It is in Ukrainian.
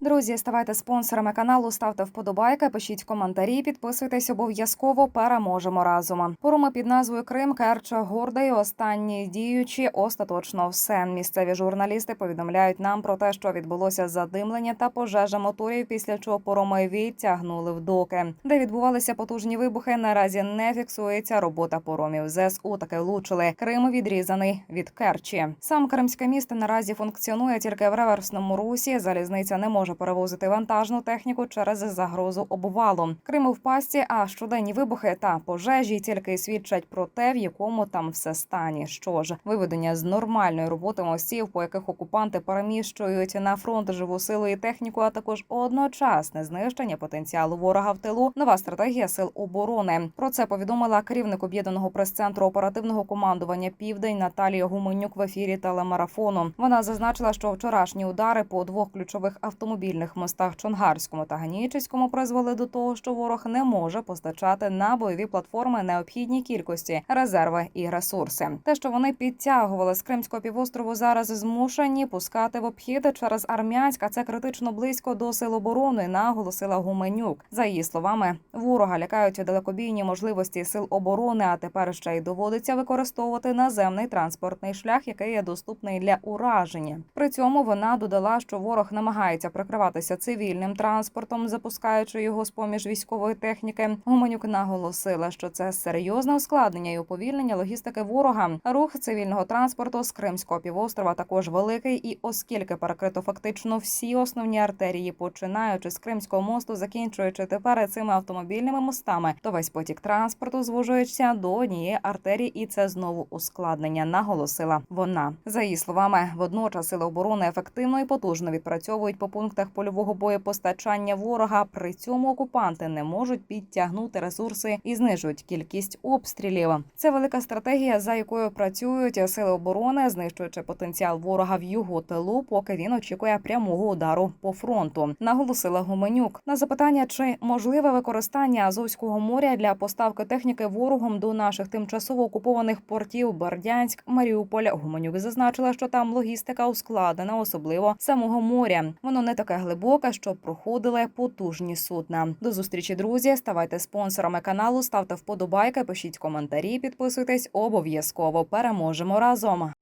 друзі, ставайте спонсорами каналу, ставте вподобайки, пишіть коментарі, підписуйтесь обов'язково. Переможемо разом. Форуми під назвою Крим, Керча, Горда і останні діючі остаточно все. Місцеві журналісти повідомляють нам про те, що відбулося задимлення та пожежа моторів, після чого пороми відтягнули в доки, де відбувалися потужні вибухи. Наразі не фіксується робота поромів. ЗСУ таки влучили. Крим відрізаний від Керчі. Сам кримське місто наразі функціонує тільки в реверсному русі. Залізниця не може перевозити вантажну техніку через загрозу обвалу. Крим у впасті, а щоденні вибухи та пожежі тільки свідчать про те, в якому там все стані. Що ж, виведення з нормальної роботи мостів, по яких окупанти переміщують на фронт живу силу і техніку, а також одночасне знищення потенціалу ворога в тилу. Нова стратегія сил оборони. Про це повідомила керівник об'єднаного прес-центру оперативного командування Південь Наталія Гуменюк в ефірі телемарафону. Вона зазначила, що вчорашні удари по двох ключових автомобільних мостах Чонгарському та Ганічеському призвели до того, що ворог не може постачати на бойові платформи необхідні кількості резерви і ресурси. Те, що вони підтягували з Кримського півострову, зараз змушені пускати в обхід через Армянськ, а це критично близько до сил оборони, наголосила Гуменюк. За її словами, ворога лякають далекобійні можливості сил оборони, а тепер ще й доводиться використовувати наземний транспортний шлях, який є доступний для ураження. При цьому вона додала, що ворог намагається прикриватися цивільним транспортом, запускаючи його з поміж військової техніки. Гуменюк наголосила, що це серйозне ускладнення і уповільнення логістики ворога. Рух цивільного транспорту з Кримського півострова також великий, і оскільки перекрито фактично всі основні артерії, починаючи з Кримського мосту, закінчуючи тепер цими автомобільними мостами, то весь потік транспорту звужується до однієї артерії, і це знову ускладнення, наголосила вона. За її словами, водночас сили оборони ефективно і потужно відпрацьовують по пунктах польового боєпостачання ворога. При цьому окупанти не можуть підтягнути ресурси і знижують кількість обстрілів. Це велика стратегія, за якою працюють сили оборони, знищуючи потенціал ворога в його тилу, поки він очікує прямого удару по фронту. Наголосила Гуменюк на запитання, чи можливе використання Азовського моря для поставки техніки ворогом до наших тимчасово окупованих портів Бердянськ, Маріуполь. Гуменюк зазначила, що там логістика ускладнена, особливо самого моря. Воно не таке глибока, щоб проходили потужні судна. До зустрічі, друзі. Ставайте спонсорами каналу, ставте вподобайки, пишіть коментарі, підписуйтесь. Обов'язково переможемо разом.